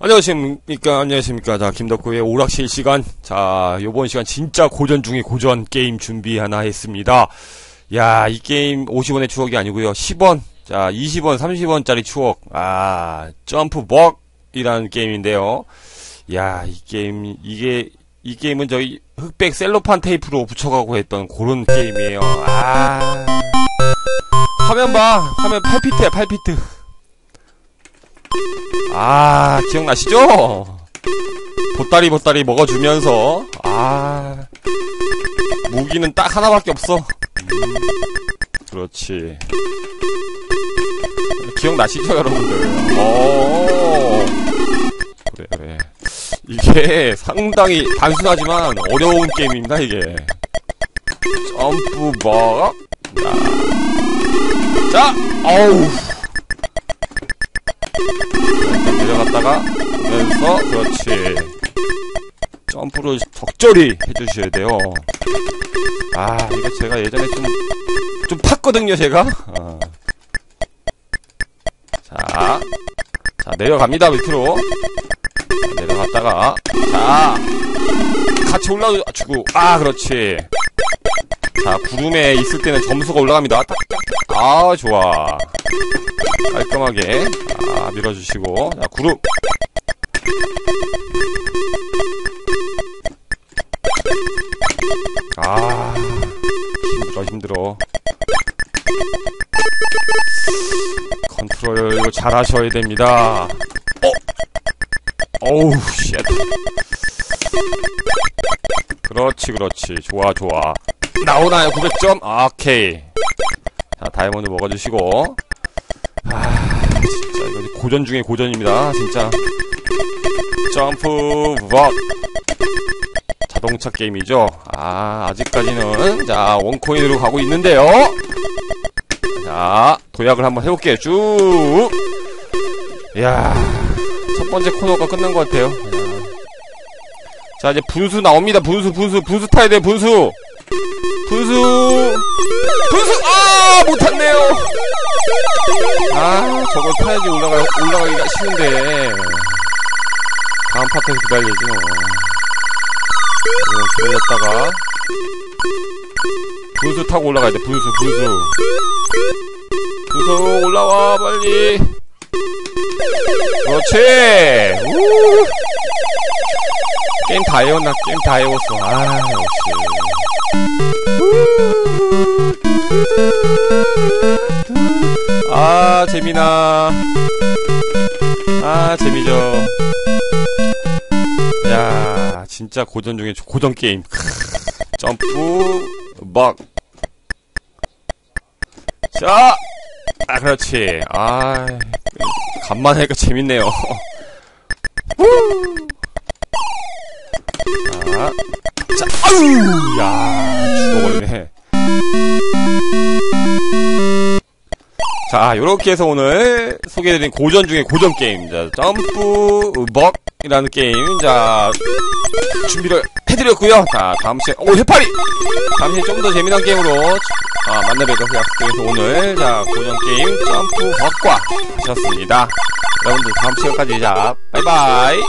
안녕하십니까, 안녕하십니까. 자, 김덕구의 오락실 시간. 자, 요번 시간 진짜 고전 중에 고전 게임 준비 하나 했습니다. 야, 이 게임 50원의 추억이 아니고요 10원, 자, 20원, 30원짜리 추억. 아, 점프 먹이라는 게임인데요. 야, 이 게임, 이게, 이 게임은 저희 흑백 셀로판 테이프로 붙여가고 했던 그런 게임이에요. 아. 화면 봐. 화면 8피트야, 8피트. 아, 기억나시죠? 보따리 보따리 먹어주면서, 아, 무기는 딱 하나밖에 없어. 음, 그렇지. 기억나시죠, 여러분들? 어 그래, 그래. 이게 상당히 단순하지만 어려운 게임입니다, 이게. 점프 벅. 자, 자, 어우. 내려갔다가 하면서 그렇지. 점프를 적절히 해주셔야 돼요. 아 이거 제가 예전에 좀 좀 팠거든요 제가. 어. 자, 자 내려갑니다 밑으로. 내려갔다가 자 같이 올라주고. 아 그렇지 자 구름에 있을 때는 점수가 올라갑니다. 아 좋아. 깔끔하게. 아 밀어주시고. 자 구름. 아 힘들어 힘들어. 컨트롤 이거 잘 하셔야 됩니다. 어? 어우 쉣. 그렇지 그렇지. 좋아 좋아 나오나요? 900점? 오케이. 자 다이아몬드 먹어주시고. 아 진짜 이거 고전 중에 고전입니다. 진짜. 점프 벅 자동차 게임이죠? 아 아직까지는 자 원코인으로 가고 있는데요. 자 도약을 한번 해볼게요. 쭉. 이야 첫 번째 코너가 끝난 것 같아요. 자 이제 분수 나옵니다. 분수 분수 분수 타야 돼 분수 분수. 분수. 아 못탔네요. 아 저걸 타야지 올라가 올라가기가 쉬운데. 다음 파트에서 기다려야지 뭐. 네, 기다렸다가. 분수 타고 올라가야 돼. 분수 분수. 분수 올라와 빨리. 그렇지. 우. 게임 다 해웠나? 게임 다 해웠어. 아 역시 아 재미나. 아 재미죠. 야 진짜 고전 중에 고전 게임. 점프 막 자! 아 그렇지. 아 간만에 하니까 재밌네요 자, 자, 아유, 야, 죽어버리네. 자, 요렇게 해서 오늘 소개해드린 고전 중에 고전 게임, 자, 점프, 벅이라는 게임, 자, 준비를 해드렸고요 자, 다음 시간, 오, 해파리! 다음 시간 좀더 재미난 게임으로, 아, 만나뵙도록 약속해서 오늘, 자, 고전 게임, 점프, 벅과 하셨습니다. 여러분들 다음 시간까지, 자, 바이바이!